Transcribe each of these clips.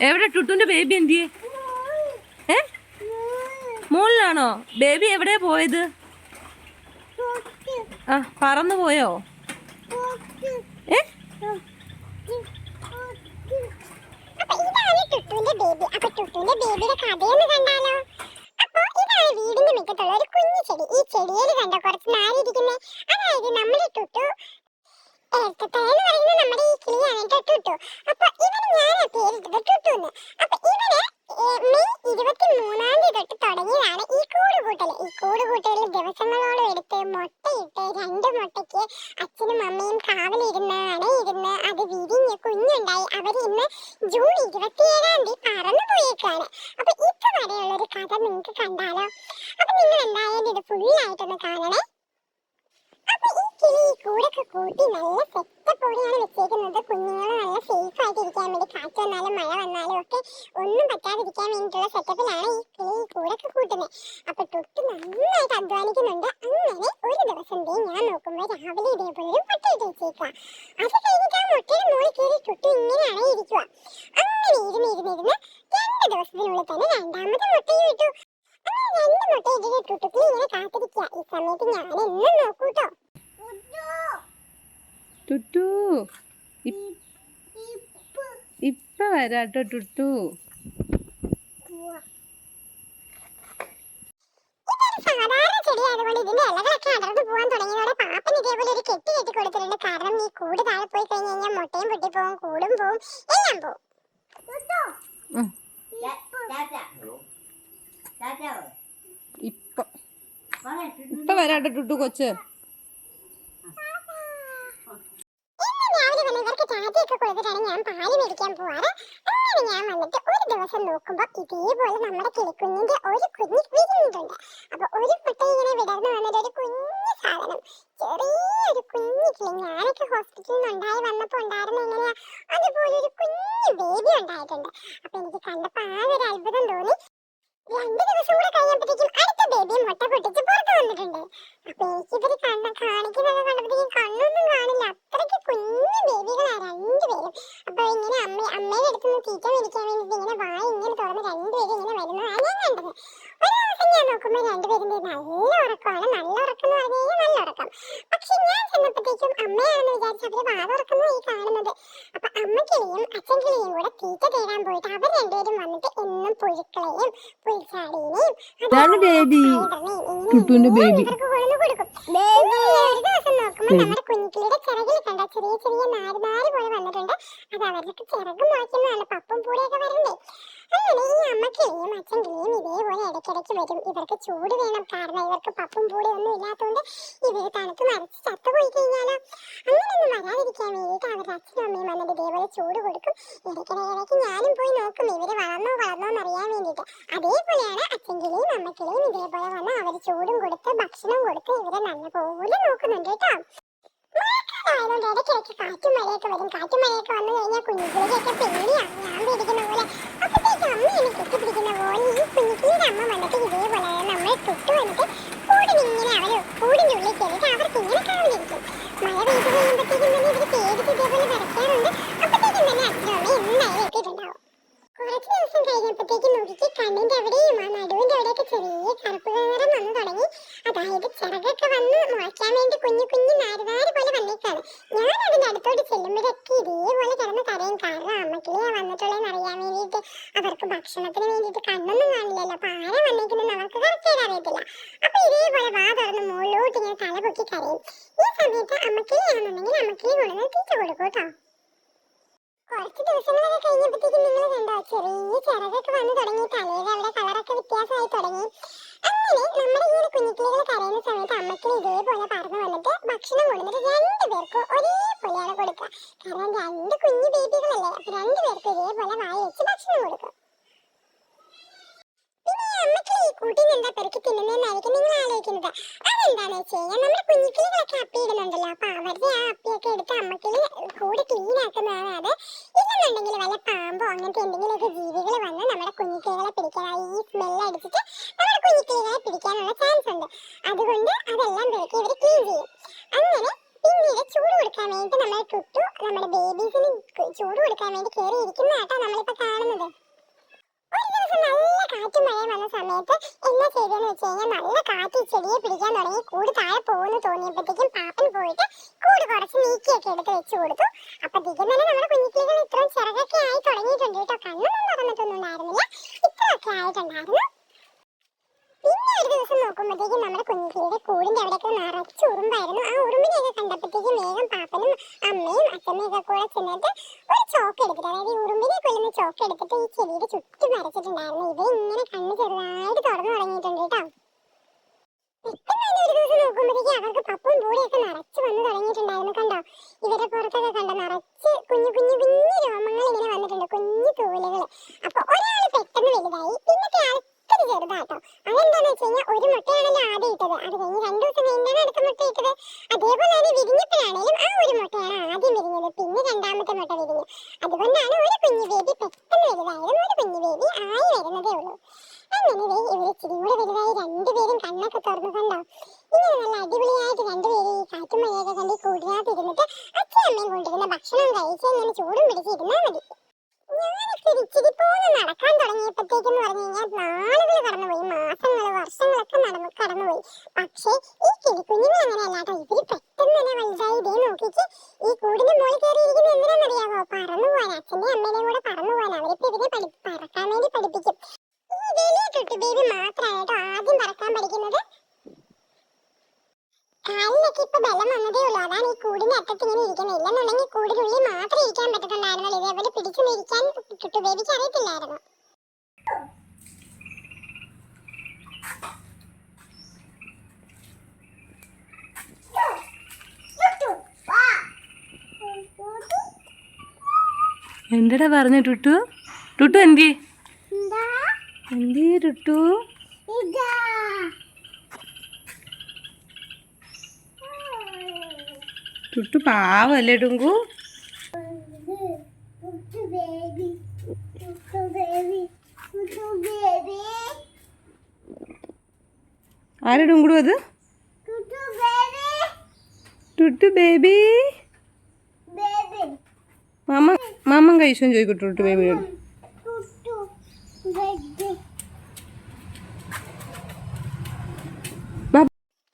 എവിടെ ടുട്ടുന്റെ ബേബി എന്തിയെ? ഏ? മുകളിലാണോ ബേബി എവിടെ പോയത്? ആ പറന്നു പോയോ? ഏ? വീടിന്റെ മുറ്റത്തുള്ള ഒരു കുഞ്ഞു ചെടി. ഈ ചെടിയിൽ കണ്ട കുറച്ച് നാരിയിരിക്കുന്നേ അതായത് നമ്മുടെ ടുട്ടു പറയുന്നത് നമ്മുടെ ഈ ഈ ഈ ദിവസങ്ങളോളം മുട്ടയിട്ട് രണ്ട് മുട്ടയ്ക്ക് അച്ഛനും അമ്മയും ജൂൺ പോയേക്കാണ്. അപ്പൊ ഇപ്പൊ വരെയുള്ള ഒരു കഥ നിങ്ങൾക്ക് കണ്ടാലോ? അപ്പൊ നിങ്ങൾ എന്തായാലും ഇത് ഫുള്ളായിട്ടൊന്ന് കാണണേ അപ്പൊ ഈ കിളി ഈ കൂടൊക്കെ കൂട്ടി നല്ല സെറ്റപ്പോടെയാണ് വെച്ചേക്കുന്നത്. കുഞ്ഞുങ്ങൾ നല്ല സേഫ് ആയിട്ട് ഇരിക്കാൻ വേണ്ടി കാറ്റ് വന്നാലും മഴ വന്നാലും ഒക്കെ ഒന്നും പറ്റാതിരിക്കാൻ വേണ്ടിയിട്ടുള്ള സെറ്റപ്പിലാണ് ഈ കിളി കൂടൊക്കെ കൂട്ടുന്നത് അപ്പൊ തൊട്ട് നന്നായിട്ട് അധ്വാനിക്കുന്നുണ്ട്. അങ്ങനെ ഒരു ദിവസം ദേ ഞാൻ നോക്കുമ്പോൾ രാവിലെ ഇതേപോലെ ഒരു മുട്ടയിട്ട് വെച്ചേക്കുക അത് കഴിഞ്ഞിട്ട് ആ മുട്ടയുടെ മുകളിൽ കയറി തൊട്ട് ഇങ്ങനെയാണ് ഇരിക്കുക അങ്ങനെ ഇരുന്ന് ഇരുന്ന് ഇരുന്ന് രണ്ട് ദിവസത്തിനുള്ളിൽ തന്നെ രണ്ടാമത്തെ മുട്ടയും ഇട്ടു. അങ്ങനെ രണ്ട് മുട്ട ഇട്ടിട്ട് ടുട്ടുക്കിളി ഇങ്ങനെ കാത്തിരിക്കുക ഈ സമയത്ത് ഞാൻ എന്നും നോക്കൂട്ടോ. ടുട്ടു. ഇപ്പ. വരാട്ടോ ടുട്ടു. ഇതൊരു സാധാരണ ചെടി ആയതുകൊണ്ട് ഇതിന്റെ ഇലകളൊക്കെ അടർന്നു പോകാൻ തുടങ്ങിയതോടെ പാപ്പൻ ഇതേപോലെ ഒരു കെട്ടി കെട്ടി കൊടുത്തിട്ടുണ്ട്. കാരണം ഈ കൂട് താഴെ പോയി കഴിഞ്ഞ് കഴിഞ്ഞാൽ മുട്ടയും പൊട്ടി പോകും കൂടും പോവും എല്ലാം പോവും. ഉം. ഇപ്പൊ. ഇപ്പൊ വരാട്ടോ ടുട്ടു കൊച്ച് ഇന്ന് രാവിലെ വന്ന് ഇവർക്ക് ടാറ്റയൊക്കെ കൊടുത്തിട്ടാണ് ഞാൻ പാൽ മേടിക്കാൻ പോവാറ്. അങ്ങനെ ഞാൻ വന്നിട്ട് ഒരു ദിവസം നോക്കുമ്പോൾ ഇതേപോലെ നമ്മുടെ കിളിക്കുഞ്ഞിന്റെ ഒരു കുഞ്ഞ് വിരിഞ്ഞിട്ടുണ്ട്. അപ്പൊ ഒരു മുട്ട ഇങ്ങനെ വിടർന്ന് വന്നിട്ട് ഒരു കുഞ്ഞു സാധനം. ചെറിയൊരു കുഞ്ഞു കിളി ഞാനൊക്കെ ഹോസ്പിറ്റലിൽ നിന്ന് ഉണ്ടായി വന്നപ്പോൾ ഉണ്ടായിരുന്ന എങ്ങനെയാ? അതുപോലെ ഒരു കുഞ്ഞു ബേബി ഉണ്ടായിട്ടുണ്ട്. അപ്പൊ എനിക്ക് കണ്ടപ്പോൾ ആ ഒരു അത്ഭുതം തോന്നി രണ്ട് ദിവസം കൂടെ കഴിയുമ്പോഴത്തേക്കും അടുത്ത ബേബി മുട്ട പൊട്ടിച്ച് പുറത്ത് വന്നിട്ടുണ്ട് അപ്പൊ എനിക്കിവര് കണ്ണ കാണിക്കുന്നത് കണ്ടപ്പോഴത്തേക്കും കണ്ണൊന്നും കാണില്ല അത്രയ്ക്ക് കുഞ്ഞു ബേബികളാ രണ്ടുപേരും അപ്പൊ ഇങ്ങനെ അമ്മ അമ്മയുടെ അടുത്ത് നിന്ന് തീറ്റ മേടിക്കാൻ വേണ്ടിട്ട് ഇങ്ങനെ വായ ഇങ്ങനെ തുറന്ന് രണ്ടുപേരും ഇങ്ങനെ വരുന്നതാണ് ഞാൻ കണ്ടത് ഒരു ദിവസം ഞാൻ നോക്കുമ്പോൾ രണ്ടുപേരും ദേ നല്ല ഉറക്കമാണ് നല്ല ഉറക്കം എന്ന് പറഞ്ഞു കഴിഞ്ഞാൽ നല്ല ഉറക്കം പക്ഷെ ഞാൻ ചെന്നപ്പോഴത്തേക്കും അമ്മയാണെന്ന് വിചാരിച്ച് അവർ വാ തുറക്കുന്നു ഈ കാണുന്നത് അപ്പൊ അമ്മ കിളിയും അച്ഛൻ കിളിയും കൂടെ തീറ്റ തേടാൻ പോയിട്ട് അവർ രണ്ടുപേരും വന്നിട്ട് എന്നും പുഴുക്കളെയും പുൽച്ചാടീനെയും ഇതാണ് baby. ടുട്ടുവിന്റെ baby. ഇവർക്ക് കൊണ്ടുവന്ന് കൊടുക്കും ഇങ്ങനെ ഒരു ദിവസം നോക്കുമ്പോൾ നമ്മുടെ കുഞ്ഞിക്കിളിയുടെ ടുട്ടുവിന്റെ ബേബി. ചെറിയ ചെറിയ നാര് നാര് പോലെ വന്നിട്ടുണ്ട്. അത് അവർക്ക് ചിറക് മുളയ്ക്കുന്നതാണ് പപ്പും പൂടെയൊക്കെ വരണ്ടേ? അങ്ങനെ ഈ അമ്മക്കിളിയും അച്ഛൻ ഇതേപോലെ ഇടയ്ക്കിടയ്ക്ക് വരും. ഇവർക്ക് ചൂട് വേണം. കാരണം ഇവർക്ക് പപ്പും പൂടി ഒന്നും ഇല്ലാത്തതുകൊണ്ട് ഇവർ തണുത്ത് മരച്ച് ചത്തുപോയി കഴിഞ്ഞാലോ? അങ്ങനെയൊന്നും വരാതിരിക്കാൻ വേണ്ടിയിട്ട് അവരുടെ അച്ഛനും അമ്മയും വന്നിട്ട് ഇതേപോലെ ചൂട് കൊടുക്കും. ഇടയ്ക്കിടയ്ക്ക് ഞാനും പോയി നോക്കും ഇവർ വളർന്നോ വളർന്നോ എന്ന് അറിയാൻ വേണ്ടിയിട്ട്. അതേപോലെയാണ് അച്ഛൻകിളിയും അമ്മക്കിളിയും ഇതേപോലെ വന്ന് അവർ ചൂടും കൊടുത്ത് ഭക്ഷണം കൊടുത്ത് ഇവരെ നല്ലപോലെ നോക്കുന്നുണ്ട് കേട്ടോ. മഴക്കാലമായതുകൊണ്ട് ഇടയ്ക്കിടയ്ക്ക് കാറ്റും മഴയൊക്കെ വരും. കാറ്റും മഴയൊക്കെ വന്നു കഴിഞ്ഞാൽ കുഞ്ഞുകിളിയൊക്കെ പേടിയാണ്. ഞാൻ പേടിക്കുന്ന പോലെ അമ്മ എന്നെ കെട്ടിപ്പിടിക്കുന്ന പോലെ ഈ കുഞ്ഞുകിളിന്റെ അമ്മ വന്നിട്ട് ഇതേപോലെ നമ്മൾ തൊട്ട് വന്നിട്ട് കൂടിനിങ്ങനെ അവർ കൂടിന്റെ ഉള്ളിൽ കയറിയിട്ട് അവർക്ക് ഇങ്ങനെ കാവലിരിക്കും മഴ പെയ്ത് കഴിയുമ്പോഴത്തേക്കും തന്നെ ഇവർ പേടിച്ച് ഇതേപോലെ വരയ്ക്കാറുണ്ട് അപ്പോഴത്തേക്കും തന്നെ അച്ഛനും അമ്മയും എന്തായാലും എത്തിയിട്ടുണ്ടാവും കുറച്ച് ദിവസം കഴിഞ്ഞപ്പോഴത്തേക്ക് നോക്കിക്ക് കണ്ണിന്റെ അവിടെയും ആ നടുവിന്റെ അവിടെയൊക്കെ ചെറിയ കറുപ്പ് നിറം വന്നു തുടങ്ങി അതായത് ചിറകൊക്കെ വന്ന് മുളയ്ക്കാൻ വേണ്ടി കുഞ്ഞു കുഞ്ഞു നാരുനാര് പോലെ വന്നേക്കാണ് ഞാൻ അതിന്റെ അടുത്തോട്ട് ചെല്ലുമ്പോഴൊക്കെ ഇതേപോലെ കിടന്ന് കരയും കാരണം അമ്മക്കിളിയാ വന്നിട്ടുള്ളതെന്ന് അറിയാൻ വേണ്ടിയിട്ട് അവർക്ക് ഭക്ഷണത്തിന് വേണ്ടിയിട്ട് കണ്ണൊന്നും കാണില്ലല്ലോ. അപ്പൊ ആരാ വന്നേക്കുന്നതെന്ന് അവർക്ക് കറക്റ്റായിട്ട് അറിയത്തില്ല. അപ്പൊ ഇതേപോലെ വാ തുറന്ന് മുകളിലോട്ട് ഇങ്ങനെ തല പൊക്കി കരയും. ഈ സമയത്ത് അമ്മക്കിനെയാണെന്നുണ്ടെങ്കിൽ അമ്മക്കിളി കൊണ്ടുവന്ന് തീറ്റ കൊടുക്കും കേട്ടോ. കുറച്ച് ദിവസങ്ങളൊക്കെ കഴിഞ്ഞപ്പോഴത്തേക്കും നിങ്ങൾ കണ്ടോ ചെറിയ ചിറകൊക്കെ വന്നു തുടങ്ങി. തലയുടെ അവിടെ കളറൊക്കെ വ്യത്യാസമായി തുടങ്ങി. അങ്ങനെ നമ്മുടെ ഈ ഒരു കുഞ്ഞിക്കിളികൾ കരയുന്ന സമയത്ത് അമ്മക്കിളി ഇതേപോലെ പറന്ന് വന്നിട്ട് ഭക്ഷണം കൊണ്ടുവന്നിട്ട് രണ്ടുപേർക്കും ഒരേപോലെയാണ് കൊടുക്കുക. കാരണം രണ്ട് കുഞ്ഞു ബേബികളല്ലേ അപ്പൊ രണ്ടുപേർക്കും ഇതേപോലെ വായ വെച്ച് ഭക്ഷണം കൊടുക്കും. തിന്നുന്നതെന്നായിരിക്കും നിങ്ങൾ നമ്മുടെ അപ്പിയിടുന്നുണ്ടല്ലോ അപ്പൊ അവരുടെ ആ അപ്പിയൊക്കെ എടുത്ത് അമ്മക്കിളി കൂട് ക്ലീൻ ആക്കുന്നതാണ് അത് ഇല്ലെന്നുണ്ടെങ്കിൽ വല്ല പാമ്പോ അങ്ങനത്തെ എന്തെങ്കിലുമൊക്കെ ജീവികൾ വന്ന് നമ്മുടെ കുഞ്ഞിക്കിളികളെ പിടിക്കാൻ ഈ സ്മെല്ല് അടിച്ചിട്ട് നമ്മുടെ കുഞ്ഞിക്കിളികളെ പിടിക്കാനുള്ള ചാൻസ് ഉണ്ട് അതുകൊണ്ട് അതെല്ലാം പെറുക്കി ഇവർ ക്ലീൻ ചെയ്യും അങ്ങനെ പിന്നീട് ചൂട് കൊടുക്കാൻ വേണ്ടി നമ്മൾ ടുട്ടു നമ്മുടെ ബേബീസിന് ചൂട് കൊടുക്കാൻ നോക്കാൻ വേണ്ടി കയറി ഇരിക്കുന്ന കേട്ടോ നമ്മളിപ്പോ കാണുന്നത് ഒരു ദിവസം നല്ല കാറ്റും മഴയും വന്ന സമയത്ത് എന്നാ ചെയ്തെന്ന് വെച്ച് കഴിഞ്ഞാൽ നല്ല കാറ്റ് ഈ ചെടിയെ പിടിക്കാൻ തുടങ്ങി കൂട് താഴെ പോകുന്നു തോന്നിയപ്പോഴത്തേക്കും പാപ്പൻ പോയിട്ട് കൂട് കുറച്ച് എടുത്ത് വെച്ച് കൊടുത്തു. അപ്പത്തേക്കും തന്നെ നമ്മുടെ കുഞ്ഞിക്കിളികൾ ഇത്രയും ചിറകൊക്കെ ആയി തുടങ്ങിയിട്ടുണ്ട് കേട്ടോ. കണ്ണൊന്നും തുറന്നിട്ടൊന്നും ഉണ്ടായിരുന്നില്ല. ഇത്രയൊക്കെ ആയിട്ടുണ്ടായിരുന്നു. പിന്നെ ഒരു ദിവസം നോക്കുമ്പോഴത്തേക്കും നമ്മുടെ കുഞ്ഞിക്കിളിയുടെ കൂടിന്റെ അവിടെയൊക്കെ നിറച്ച് ഉറുമ്പായിരുന്നു. ആ ഉറുമ്പിനെയൊക്കെ കണ്ടപ്പോഴത്തേക്കും വേഗം പാപ്പനും അമ്മയും അച്ഛമ്മയും ഒക്കെ കൂടെ ചെന്നിട്ട് ഒരു ചോക്ക് എടുത്തിട്ട് അതായത് ഈ ഉറുമ്പിനെ കൊല്ലുന്ന ചോക്ക് എടുത്തിട്ട് ഈ ചെടിയുടെ ചുറ്റും വരച്ചിട്ടുണ്ടായിരുന്നു. ഇത് ഇങ്ങനെ കണ്ണ് ചെറുതായിട്ട് തുറന്നു തുടങ്ങിയിട്ടുണ്ട് കേട്ടോ. ഇവരുടെ പുറത്തൊക്കെ കണ്ടോ? നിറച്ച് കുഞ്ഞു കുഞ്ഞു കുഞ്ഞു രോമങ്ങൾ ഇങ്ങനെ വന്നിട്ടുണ്ട്. കുഞ്ഞു തൂവലുകൾ. അപ്പൊ ഒരാൾ പെട്ടെന്ന് വലുതായി. പിന്നത്തെ ആൾ ചെറുതാട്ടോ അതെന്താന്ന് വെച്ച് കഴിഞ്ഞാൽ ഒരു മുട്ടയാണല്ലോ ആദ്യം ഇട്ടത്. അത് കഴിഞ്ഞ് രണ്ടു ദിവസം കഴിഞ്ഞാണ് അടുത്ത മുട്ട ഇട്ടത്. അതേപോലെ തന്നെ വിരിഞ്ഞപ്പോഴാണേലും ആ ഒരു മുട്ടയാണ് ആദ്യം വിരിഞ്ഞത്. പിന്നെ രണ്ടാമത്തെ മുട്ട വിരിഞ്ഞു. അതുകൊണ്ടാണ് ഒരു കുഞ്ഞു ബേബി പെട്ടെന്ന് വലുതായതും ഒരു കുഞ്ഞു ബേബി ആയി വരുന്നതേ ഉള്ളൂ. അങ്ങനെ ദേ ഇവർ ഇച്ചിരി കൂടെ വലുതായി രണ്ടുപേരും കണ്ണൊക്കെ തുറന്നു കണ്ടോ? ഇങ്ങനെ നല്ല അടിപൊളിയായിട്ട് രണ്ടുപേരും ഈ കാറ്റും മഴയൊക്കെ കണ്ട് ഈ കൂടിനകത്തിരുന്നിട്ട് അച്ഛനും അമ്മയും കൊണ്ടിരുന്ന ഭക്ഷണം കഴിച്ച് ഇങ്ങനെ ചൂടും പിടിച്ചിരുന്നാൽ മതി. ഞാനൊക്കെ ഇച്ചിരി പോന്ന് നടക്കാൻ തുടങ്ങിയപ്പോഴത്തേക്കെന്ന് പറഞ്ഞു കഴിഞ്ഞാൽ നാളുകൾ കടന്നുപോയി മാസങ്ങൾ വർഷങ്ങളൊക്കെ നടന്നു കടന്നുപോയി. പക്ഷേ ഈ കിളിക്കുഞ്ഞിനെ അങ്ങനെ കേട്ടോ ഇവർ പെട്ടെന്ന് തന്നെ വലുതായി. ഇതേ നോക്കിച്ച് ഈ കൂടിന്റെ മുകളിൽ കയറിയിരിക്കുന്നത് എന്തിനാണെന്നറിയാമോ പറന്നു പോകാൻ അച്ഛന്റെ അമ്മേനെയും കൂടെ പറന്നു പോകാൻ അവരിപ്പോ ഇതിനെ പഠി പറക്കാൻ വേണ്ടി പഠിപ്പിക്കും. ഈ വലിയ തൊട്ട് ബേബി മാത്രമാണ് കേട്ടോ ആദ്യം പറക്കാൻ പഠിക്കുന്നത്. കാലിനൊക്കെ ഇപ്പൊ ബലം വന്നതേ ഉള്ളൂ. അതാണ് ഈ കൂടിന്റെ അറ്റത്ത് ഇങ്ങനെ ഇരിക്കുന്നത്. ഇല്ലെന്നുണ്ടെങ്കിൽ കൂടിനുള്ളിൽ മാത്രമേ ഇരിക്കാൻ പറ്റത്തുണ്ടായിരുന്നുള്ളൂ. ഇതേപോലെ പിടിച്ചു നിൽക്കാൻ ടുട്ടു ബേബിക്ക് അറിയത്തില്ലായിരുന്നു എന്തടാ പറഞ്ഞു ടുട്ടു? ടുട്ടു എന്തി? എന്തി? ടുട്ടു? ടുട്ടു പാവല്ലേ ടുങ്കു? ആരാ ടുങ്കുടു അത്? ടുട്ടു ബേബി. മാമ മാമൻ കഴിച്ചോ ചോദിക്കും ടുട്ടു ബേബിയോട്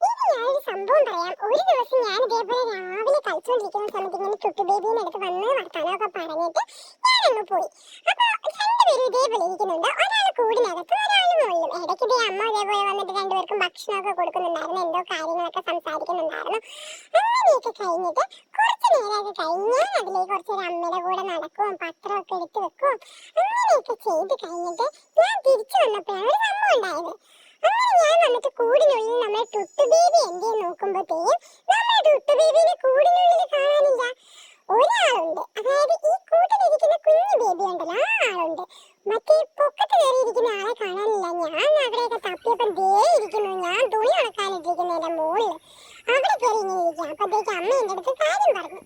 ഇനി ഞാനൊരു സംഭവം ഒരു ദിവസം ഞാൻ ഇതേപോലെ രാവിലെ കളിച്ചുകൊണ്ടിരിക്കുന്ന സമയത്ത് ഇങ്ങനെ ടുട്ടു ബേബീനെ അടുത്ത് വന്ന് വർത്താനമൊക്കെ പറഞ്ഞിട്ട് ഞാനങ്ങ് പോയി. അപ്പൊ രണ്ടുപേരും ഇതേപോലെ ഇരിക്കുന്നുണ്ട്. ഒരാൾ കൂടിനകത്ത് ഒരാൾ മുകളിലും. ഇടയ്ക്ക് ഇതേ അമ്മ ഇതേപോലെ വന്നിട്ട് രണ്ടുപേർക്കും ഭക്ഷണമൊക്കെ കൊടുക്കുന്നുണ്ടായിരുന്നു. എന്തോ കാര്യങ്ങളൊക്കെ സംസാരിക്കുന്നുണ്ടായിരുന്നു. അങ്ങനെയൊക്കെ കഴിഞ്ഞിട്ട് കുറച്ച് നേരമൊക്കെ കഴിഞ്ഞ് അതിലേക്ക് കുറച്ച് ഒരു അമ്മയുടെ കൂടെ നടക്കും പത്രമൊക്കെ എടുത്ത് വെക്കും അങ്ങനെയൊക്കെ ചെയ്ത് കഴിഞ്ഞിട്ട് ഞാൻ തിരിച്ചു വന്നപ്പോഴാണ് ഒരു സംഭവം ഉണ്ടായത്. വന്നിട്ട് കൂടിനുള്ളിൽ നമ്മൾ ടുട്ടു ബേബി എന്തേ നോക്കുമ്പോഴത്തേക്കും നമ്മൾ ടുട്ടു ബേബിനെ കൂടിനുള്ളിൽ കാണാനില്ല. ഒരാളുണ്ട്. അതായത് ഈ കൂട്ടിലിരിക്കുന്ന കുഞ്ഞു ബേബി ഉണ്ടല്ലോ ആ ആളുണ്ട്. മറ്റേ പൊക്കത്ത് കയറിയിരിക്കുന്ന ആളെ കാണാനില്ല. ഞാൻ അവിടെയൊക്കെ തപ്പിയപ്പം ദേ ഇരിക്കുന്നു. ഞാൻ തുണി ഉണക്കാനിട്ടിരിക്കുന്നതിന്റെ മുകളിൽ. അവിടെ കയറി ഇങ്ങനെ ഇരിക്കുക. അപ്പത്തേക്ക് അമ്മ എന്റെ അടുത്ത് കാര്യം പറഞ്ഞു.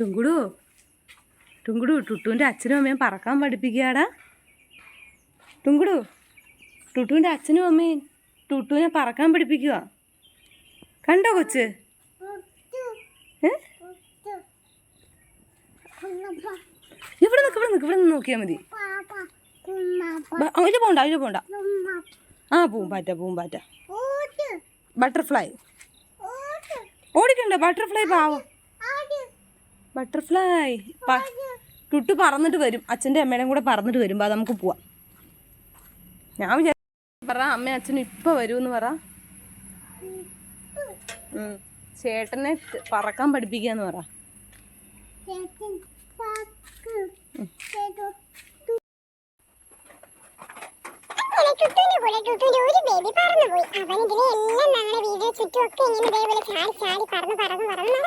ടുങ്കുടു ടുങ്കുടു ടുട്ടുവിന്റെ അച്ഛനും അമ്മയും പറക്കാൻ പഠിപ്പിക്കുകയാടാ. ടുട്ടുവിന്റെ അച്ഛനും അമ്മയും ടുട്ടുവിനെ പറക്കാൻ പഠിപ്പിക്കുക കണ്ടോ കൊച്ച്? ഇവിടെ നിൽക്ക് ഇവിടെ നിൽക്ക് ഇവിടെ നിന്ന് നോക്കിയാൽ മതി. അതിൽ പോണ്ട അതിൽ പോണ്ട. ആ പൂമ്പാറ്റ പൂമ്പാറ്റ. ബട്ടർഫ്ലൈ. ഓടിക്കണ്ട ബട്ടർഫ്ലൈ പാവം. ബട്ടർഫ്ലൈ. ടുട്ടു പറന്നിട്ട് വരും. അച്ഛന്റെ അമ്മയുടെയും കൂടെ പറന്നിട്ട് വരുമ്പോൾ നമുക്ക് പോവാം. ഞാൻ പറ അമ്മ അച്ഛനും ഇപ്പൊ വരൂന്ന് പറ. ചേട്ടനെ പറക്കാൻ പഠിപ്പിക്കാന്ന് പറ. ഒരു ബേബി പറന്നുപോയി അവൻ ഇതിനെ എല്ലാം ചുറ്റുമൊക്കെ ഇങ്ങനെ ഇതേപോലെ ചാടി ചാടി പറന്ന് പറന്ന് പറന്ന്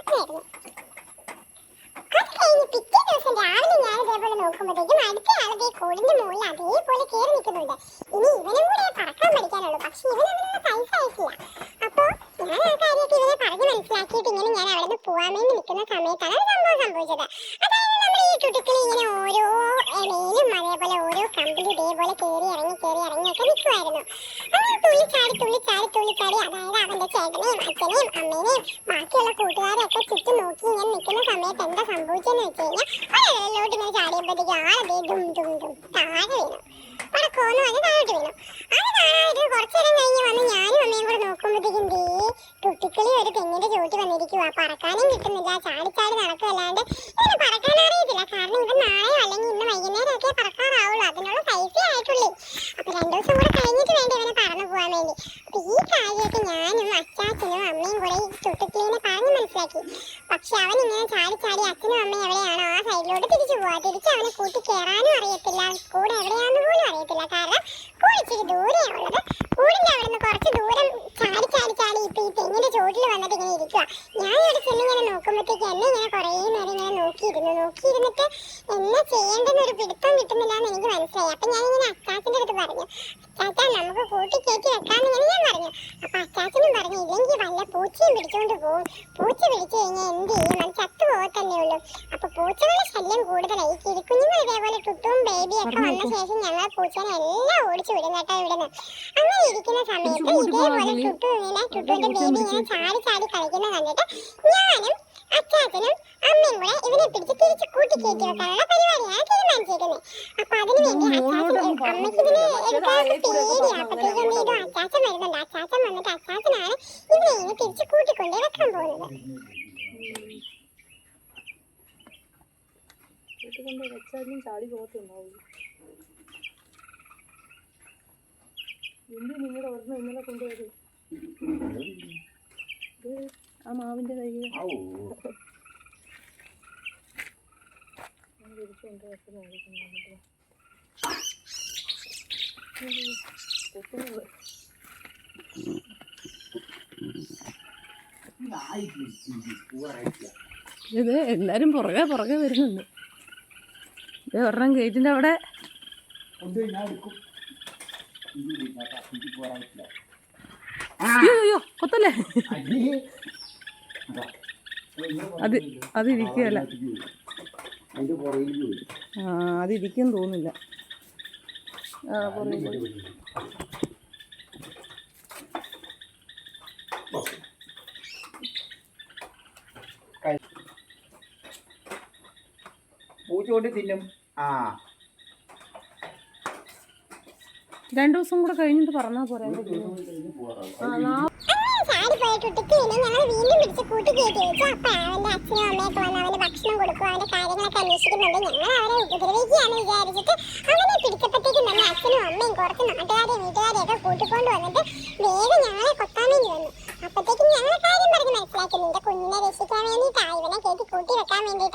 ദിവസം രാവിലെ ഞാൻ ഇതേപോലെ നോക്കുമ്പോഴത്തേക്കും അടുത്ത ആളുടെ കോടിന്റെ മുകളിൽ അതേപോലെ കയറി നിൽക്കുന്നുണ്ട്. ഇനി ഇവനും കൂടെ പറക്കാൻ പഠിക്കാനുള്ളൂ. പക്ഷെ ഇവൻ അതിനുള്ള പൈസ അയക്കില്ല അപ്പോ ഞാൻ ആ കാര്യമൊക്കെ ഇവനെ പറഞ്ഞ് മനസ്സിലാക്കിയിട്ട് ഇങ്ങനെ ഞാൻ അവിടെ നിന്ന് പോവാൻ വേണ്ടി നിൽക്കുന്ന സമയത്താണ് സംഭവം സംഭവിച്ചത്. അതായത് നമ്മുടെ ഇങ്ങനെ ഓരോ മെയിലും അതേപോലെ ഓരോ കമ്പിലും ഇതേപോലെ കയറി ഇറങ്ങി കയറി ഇറങ്ങിയൊക്കെ നിൽക്കുമായിരുന്നു അങ്ങനെ തുള്ളിച്ചാടി തുള്ളിച്ചാടി തുള്ളിച്ചാടി അതായത് അവന്റെ ചേട്ടനെയും അച്ഛനെയും അമ്മേനെയും ബാക്കിയുള്ള കൂട്ടുകാരെയൊക്കെ ചുറ്റും നോക്കി ഇങ്ങനെ നിൽക്കുന്ന സമയത്ത് എന്താ സംഭവിച്ചെന്ന് വെച്ച് കഴിഞ്ഞാൽ ഒരലോട്ട് ഇങ്ങനെ ചാടിയപ്പോഴത്തേക്ക് ദേ ദും ദും ദും താഴെ വീണു. പടക്കോന്ന് പറഞ്ഞ് താഴോട്ട് വീണു അത് കാണാനായിട്ട് കുറച്ചു നേരം കഴിഞ്ഞ് വന്ന് ഞാനും അമ്മയും കൂടെ നോക്കുമ്പോഴത്തേക്കും ദേ കുട്ടിക്കളി ഒരു തെങ്ങിന്റെ ചോട്ടി വന്നിരിക്കുക പറക്കാനും കിട്ടുന്നില്ല. ചാടി ചാടി നടക്കുകയല്ലാണ്ട് ഇവന് പറക്കാൻ അറിയത്തില്ല. കാരണം ഇവൻ നാളെയോ അല്ലെങ്കിൽ ഇന്ന് വൈകുന്നേരമൊക്കെ പറക്കാറാവുള്ളൂ. അതിനുള്ള സൈസേ ആയിട്ടുള്ളൂ. അപ്പൊ രണ്ടു ദിവസം കൂടെ കഴിഞ്ഞിട്ട് വേണ്ടി ഇവനെ പറന്നു പോകാൻ വേണ്ടി. അപ്പൊ ഈ കാര്യമൊക്കെ ഞാനും അച്ചാച്ചനും അമ്മയും കൂടെ ഈ ചുട്ടുക്കിളിനെ പറഞ്ഞ് മനസ്സിലാക്കി. പക്ഷെ അവൻ ഇങ്ങനെ ചാടി ചാടി അച്ഛനും അമ്മയും എവിടെയാണോ ആ സൈഡിലോട്ട് തിരിച്ചു പോവാ. തിരിച്ച് അവനെ കൂട്ടി കയറാനും അറിയത്തില്ല കൂടെ എവിടെയാണെന്ന് പോലും അറിയത്തില്ല കാരണം കൂടെ ഇച്ചിരി ദൂരെയാ ഉള്ളത് കൂടിന്റെ അവിടെ നിന്ന് കുറച്ച് ദൂരം ചാടി ചാടി ചാടി ഇപ്പൊ ഈ തെങ്ങിന്റെ ചോട്ടിൽ വന്നിട്ട് ഇങ്ങനെ ഇരിക്കുക ഞാൻ ഇവിടെ ചെന്ന് ഇങ്ങനെ നോക്കുമ്പോഴത്തേക്ക് എന്നെ ഇങ്ങനെ കുറേ നേരം ഇങ്ങനെ നോക്കിയിരുന്നു നോക്കിയിരുന്നിട്ട് എന്നെ ചെയ്യേണ്ടെന്ന് ഒരു പിടുത്തം കിട്ടുന്നില്ല എന്ന് എനിക്ക് മനസ്സിലായി അപ്പൊ ഞാൻ ഇങ്ങനെ അച്ചാച്ചന്റെ അടുത്ത് പറഞ്ഞു അച്ചാച്ചാ നമുക്ക് കൂട്ടി കയറ്റി വെക്കാന്ന് ഇങ്ങനെ ഞാൻ പറഞ്ഞു അപ്പൊ അച്ചാച്ചനും പറഞ്ഞു ഇല്ലെങ്കിൽ വല്ല പൂച്ചയും പിടിച്ചോണ്ട് പോകും പൂച്ച പിടിച്ചു കഴിഞ്ഞാൽ എന്ത് ചെയ്യും അത് ചത്തു പോകത്തന്നെ ഉള്ളൂ അപ്പൊ പൂച്ചകളുടെ ശല്യം കൂടുതലായി. കിരിക്കുഞ്ഞുങ്ങൾ ഇതേപോലെ ടുട്ടും ബേബിയും ഒക്കെ വന്ന ശേഷം ഞങ്ങൾ പൂച്ചനെ എല്ലാം ഓടിച്ചു വിടും കേട്ടോ ഇവിടുന്ന്. അങ്ങനെ ഇരിക്കുന്ന സമയത്ത് ഇതേപോലെ ടുട്ടു ഇങ്ങനെ ടുട്ടുവിന്റെ ബേബി ഇങ്ങനെ ചാടി ചാടി കളിക്കുന്ന കണ്ടിട്ട് ഞാനും അച്ചാച്ചനും അമ്മയും കൂടെ ഇവനെ പിടിച്ച് തിരിച്ച് കൂട്ടി കയറ്റി വെക്കാനുള്ള പരിപാടിയാണ് തീരുമാനിച്ചിരിക്കുന്നത് അപ്പൊ അതിനു വേണ്ടി അച്ചാച്ചൻ അമ്മയ്ക്ക് ഇതിനെ എടുക്കാൻ പേടിയാ അപ്പത്തേക്കും ഇത് അച്ചാച്ചൻ വരുന്നുണ്ട്. അച്ചാച്ചൻ വന്നിട്ട് അച്ചാച്ചനാണ് ഇവനെ ഇങ്ങനെ തിരിച്ച് കൂട്ടിക്കൊണ്ടേ വെക്കാൻ പോകുന്നത്. കൊണ്ട് വെച്ചാലും ചാടി പോകത്തുണ്ടാവുള്ളൂ എന്ത് നിങ്ങളുടെ ഓർമ്മ ഇന്നലെ കൊണ്ടുവരും ആ മാവിന്റെ കയ്യിൽ തിരിച്ചുകൊണ്ട് ഇത് എല്ലാരും പുറകെ പുറകെ വരുന്നുണ്ട് ഒരെണ്ണം ഗേറ്റിന്റെ അവിടെ. അയ്യോ കൊത്തല്ലേ? അത്. അതിരിക്കുകയല്ല ആ അതിരിക്കും തോന്നില്ല ആ പുറകിൽ കൊണ്ട് തിന്നും. ആ. രണ്ടു ദിവസം കൂടെ കഴിഞ്ഞിട്ട് പറഞ്ഞാൽ പോരാ. വീണ്ടും ഭക്ഷണം കൊടുക്കും അവന്റെ കാര്യങ്ങളൊക്കെ അന്വേഷിക്കുന്നുണ്ട്. ഞങ്ങൾ അവരെ ഉപദ്രവിക്കുകയാണ് വിചാരിച്ചിട്ട് അവനെ പിടിച്ചപ്പോഴത്തേക്കും തന്നെ അച്ഛനും അമ്മയും കുറച്ച് കൂട്ടിക്കൊണ്ട് വന്നിട്ട് വേഗം ഞങ്ങളെ കൊത്താൻ വേണ്ടി വന്നു. അപ്പോഴത്തേക്കും ഞങ്ങൾ കാര്യം പറഞ്ഞ് മനസ്സിലാക്കി. നിന്റെ കുഞ്ഞിനെ രക്ഷിക്കാൻ വേണ്ടിയിട്ടാ ഇവനെ കയറ്റി കൂട്ടി വെക്കാൻ വേണ്ടിയിട്ടാ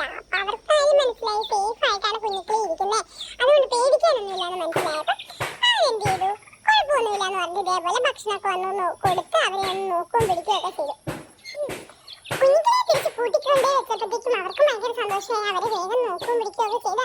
ഇതേപോലെ ഭക്ഷണമൊക്കെ വന്ന് നോ- കൊടുത്ത് അവരെ ഒന്ന് നോക്കുകയും പിടിക്കുകയൊക്കെ ചെയ്തു കുഞ്ഞികളെ തിരിച്ച് കൂട്ടിക്കൊണ്ടേ വെച്ചപ്പോഴത്തേക്കും അവർക്ക് ഭയങ്കര സന്തോഷമായി അവരെ വേഗം നോക്കുകയും പിടിക്കുകയൊക്കെ ചെയ്ത്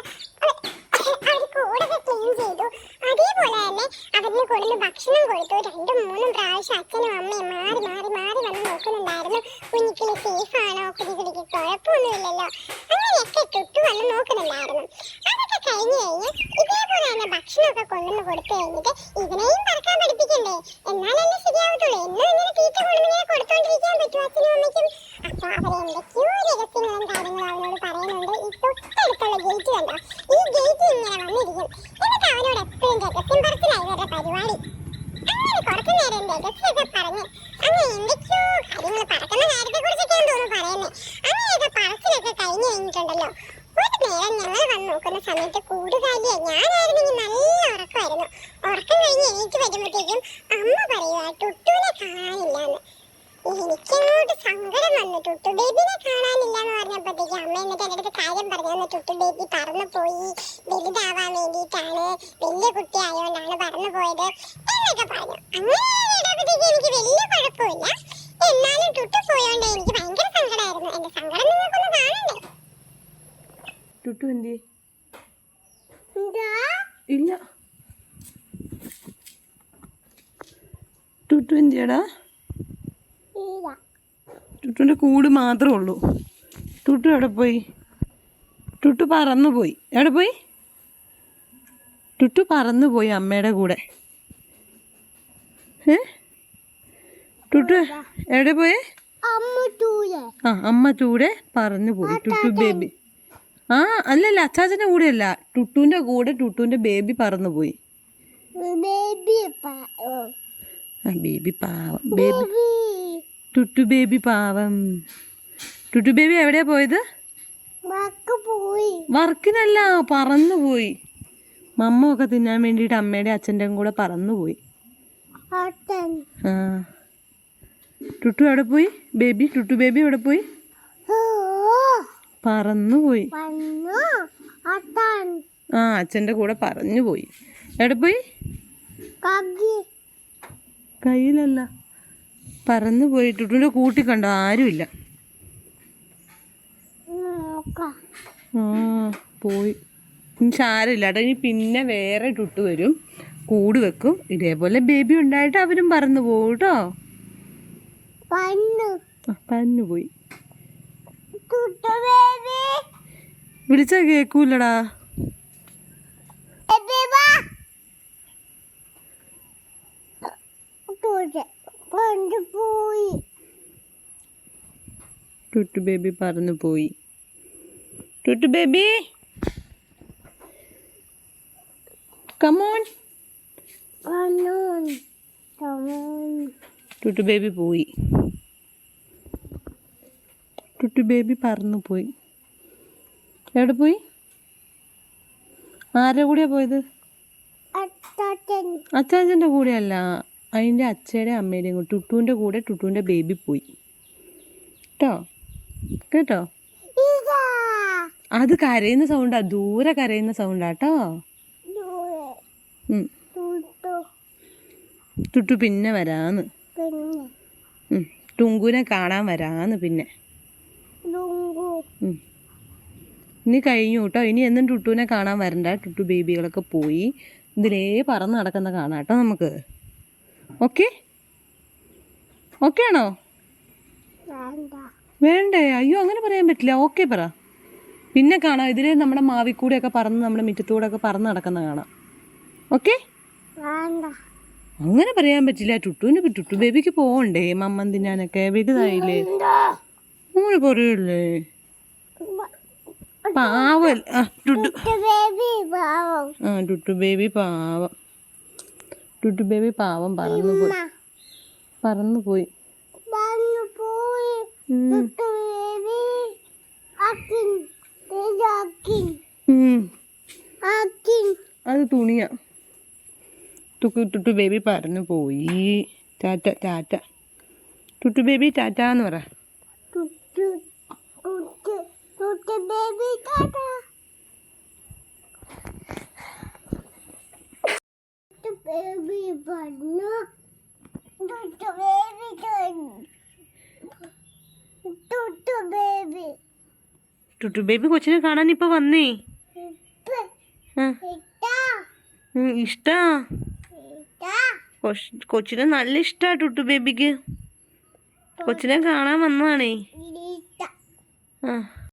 അവർ കൂടൊക്കെ ക്ലീൻ ചെയ്തു അതേപോലെ തന്നെ അവരിന് കൊടുന്ന് ഭക്ഷണം കൊടുത്തു രണ്ടും മൂന്നും പ്രാവശ്യം അച്ഛനും അമ്മയും മാറി മാറി മാറി വന്ന് നോക്കുന്നുണ്ടായിരുന്നു കുഞ്ഞിക്കിളി സേഫ് ആണോ കുഞ്ഞിക്കിളിക്ക് കുഴപ്പമൊന്നുമില്ലല്ലോ അങ്ങനെയൊക്കെ തൊട്ടു വന്ന് നോക്കുന്നുണ്ടായിരുന്നു അതൊക്കെ കഴിഞ്ഞ് കഴിഞ്ഞ് ഇതേപോലെ തന്നെ ഭക്ഷണമൊക്കെ കൊണ്ടുവന്ന് കൊടുത്തു കഴിഞ്ഞിട്ട് ഇതിനെയും പറക്കാൻ പഠിപ്പിക്കണ്ടേ എന്നാലല്ലേ ശരിയാവത്തുള്ളൂ എന്നും ഇങ്ങനെ തീറ്റ കൊണ്ടുവന്നിങ്ങനെ കൊടുത്തോണ്ടിരിക്കാൻ പറ്റുമോ അച്ഛനും അമ്മയ്ക്കും അപ്പൊ അവരെന്തൊക്കെയോ രഹസ്യങ്ങളും കാര്യങ്ങളും അവനോട് പറയുന്നുണ്ട് ഈ തൊട്ടടുത്തുള്ള ഗേറ്റ് കണ്ടോ ഈ ഗേറ്റ് ഇങ്ങനെ വന്നിരിക്കും എന്നിട്ട് അവനോട് എപ്പോഴും രഹസ്യം പറച്ചിലായി ഇവരുടെ പരിപാടി നേരം രഹസ്യമൊക്കെ പറഞ്ഞ്. അങ്ങനെ എന്തൊക്കെയോ കാര്യങ്ങൾ പറക്കുന്ന കാര്യത്തെ തോന്നുന്നു പറയുന്നത് അങ്ങനെയൊക്കെ പറച്ചിലൊക്കെ കഴിഞ്ഞു ഒരു നേരം ഞങ്ങൾ വന്ന് നോക്കുന്ന സമയത്ത് കൂടുകാലിയെ ഞാനായിരുന്നെങ്കിൽ നല്ല ഉറക്കമായിരുന്നു. ഉറക്കം കഴിഞ്ഞ് എനിക്ക് വരുമ്പോഴത്തേക്കും അമ്മ പറയുക ടുട്ടുവിനെ കാണാനില്ലാന്ന്. എനിക്കങ്ങോട്ട് സങ്കടം വന്നു. ടുട്ടു ബേബിനെ കാണാനില്ല എന്ന് പറഞ്ഞപ്പോഴത്തേക്ക് അമ്മ എന്നിട്ട് എന്റെ അടുത്ത് കാര്യം പറഞ്ഞു. തന്നു ടുട്ടു ബേബി പറന്നു പോയി. വലുതാവാൻ വേണ്ടിയിട്ടാണ് വലിയ പറന്നു പോയത് എന്നൊക്കെ പറഞ്ഞു. അങ്ങനെ ഇടപെട്ടേക്ക് എനിക്ക് വലിയ കുഴപ്പമില്ല. എന്നാലും ടുട്ടു പോയോണ്ട് എനിക്ക് ഭയങ്കര സങ്കടമായിരുന്നു എന്റെ സങ്കടം നിങ്ങൾക്കൊന്ന് കാണണ്ടേ? ടുട്ടു എന്തി? ഇല്ല. ടുട്ടു എന്തിയടാ? ടുട്ടുവിന്റെ കൂട് മാത്രമേ ഉള്ളൂ. ടുട്ടു എവിടെ പോയി? ടുട്ടു പറന്നു പോയി. എവിടെ പോയി? ടുട്ടു പറന്നു പോയി അമ്മയുടെ കൂടെ. ഏ? ടുട്ടു എവിടെ പോയി? ആ അമ്മ ചൂടെ പറന്നു പോയി. ടുട്ടു ബേബി. ആ അല്ലല്ല അച്ചാച്ചന്റെ കൂടെ അല്ല. ടുട്ടുവിന്റെ കൂടെ ടുട്ടുവിന്റെ ബേബി പറന്നു പോയി. ബേബി ആ ബേബി പാവം. ബേബി. ടുട്ടു ബേബി പാവം. ടുട്ടു ബേബി എവിടെയാ പോയത്? പോയി. വർക്കിനല്ല പറന്നു പോയി. മമ്മ ഒക്കെ തിന്നാൻ വേണ്ടിയിട്ട് അമ്മയുടെ അച്ഛന്റെയും കൂടെ പറന്നു പോയി. അട്ടൻ ആ. ടുട്ടു എവിടെ പോയി? ബേബി ടുട്ടു ബേബി എവിടെ പോയി? പറന്നുപോയി ആ അച്ഛന്റെ കൂടെ പറഞ്ഞു പോയി. എവിടെ പോയി? കയ്യിലല്ല. പറന്നു പോയി ടുട്ടുവിന്റെ കൂട്ടി കണ്ടോ? ആരുമില്ല. ആ പോയി. ഇനി സാരമില്ല കേട്ടോ ഇനി പിന്നെ വേറെ ടുട്ട് വരും. കൂട് വെക്കും. ഇതേപോലെ ബേബി ഉണ്ടായിട്ട് അവരും പറന്നു പോകും കേട്ടോ. പന്നു. പോയി. വിളിച്ചാ കേക്കൂലടാ Okay. പോയി ടുട്ടു ബേബി പറന്നു പോയി. Tuttu baby. Come on Tuttu baby പോയി. ടുട്ടു ബേബി പറന്നു പോയി. എവിടെ പോയി? ആരുടെ കൂടെയാ പോയത്? അച്ചാച്ചന്റെ കൂടെയല്ല. അതിന്റെ അച്ഛയുടെ അമ്മയുടെയും കൂടെ ടുട്ടുവിന്റെ കൂടെ ടുട്ടുവിന്റെ ബേബി പോയി. കേട്ടോ കേട്ടോ? അത് കരയുന്ന സൗണ്ടാ ദൂരെ കരയുന്ന സൗണ്ടാ കേട്ടോ ടുട്ടു പിന്നെ വരാന്ന്. ടുങ്കുവിനെ കാണാൻ വരാന്ന് പിന്നെ. ഇനി കഴിഞ്ഞു കേട്ടോ ഇനി എന്നും ടുട്ടുവിനെ കാണാൻ വരണ്ട. ടുട്ടു ബേബികളൊക്കെ പോയി. ഇതിലേ പറന്ന് നടക്കുന്ന കാണാം കേട്ടോ നമുക്ക്. ഓക്കെ? ഓക്കെ ആണോ വേണ്ട? അയ്യോ അങ്ങനെ പറയാൻ പറ്റില്ല. ഓക്കെ പറ. പിന്നെ കാണാം. ഇതിലെ നമ്മുടെ മാവിക്കൂടെയൊക്കെ പറന്ന് നമ്മുടെ മുറ്റത്തൂടെ ഒക്കെ പറന്ന് നടക്കുന്ന കാണാം. ഓക്കെ? അങ്ങനെ പറയാൻ പറ്റില്ല. ടുട്ടുവിന് ടുട്ടു ബേബിക്ക് പോകണ്ടേ മമ്മൻ തിന്നാനൊക്കെ വലുതായില്ലേ? അങ്ങനെ പറയല്ലേ? പാവൽ ആ ടുട്ടു ബേബി പാവം. ആ ടുട്ടു ബേബി പാവം. ടുട്ടു ബേബി പാവം പറന്നു പോയി. പറന്നു പോയി. അത് തുണിയാ. ടുക്കു ടുട്ടു ബേബി പറന്നു പോയി. Tata tata. ടുട്ടു ബേബി ടാറ്റ എന്ന് പറ തുട്ടു ബേബി ടാറ്റാ തുട്ടു ബേബി വന്നു baby ബേബി തുട്ടു ബേബി ടുട്ടു ബേബി കൊച്ചിനെ കാണാൻ ഇപ്പൊ വന്നേ. ഇഷ്ടാ? കൊച്ചിനെ നല്ല ഇഷ്ടാ ടുട്ടു ബേബിക്ക്. കൊച്ചിനെ കാണാൻ വന്നതാണേ. ആ.